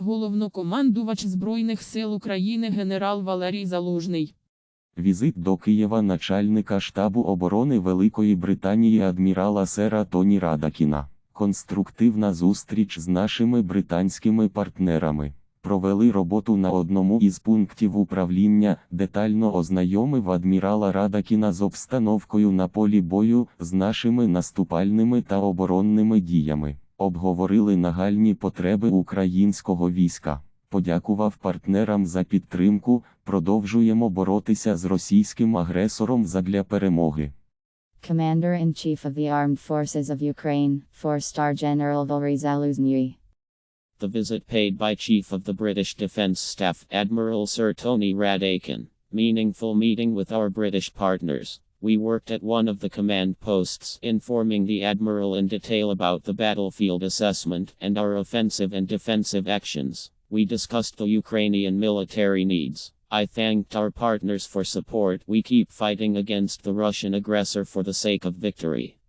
Головнокомандувач Збройних сил України генерал Валерій Залужний. Візит до Києва начальника штабу оборони Великої Британії адмірала Сера Тоні Радакіна. Конструктивна зустріч з нашими британськими партнерами. Провели роботу на одному із пунктів управління, детально ознайомив адмірала Радакіна з обстановкою на полі бою, з нашими наступальними та оборонними діями. Обговорили нагальні потреби українського війська. Подякував партнерам за підтримку. Продовжуємо боротися з російським агресором задля перемоги. Commander in Chief of the Armed Forces of Ukraine, 4 Star General Valery Zaluzny. The visit paid by Chief of the British Defence Staff Admiral Sir Tony Radakin. Meaningful meeting with our British partners. We worked at one of the command posts, informing the Admiral in detail about the battlefield assessment and our offensive and defensive actions. We discussed the Ukrainian military needs. I thanked our partners for support. We keep fighting against the Russian aggressor for the sake of victory.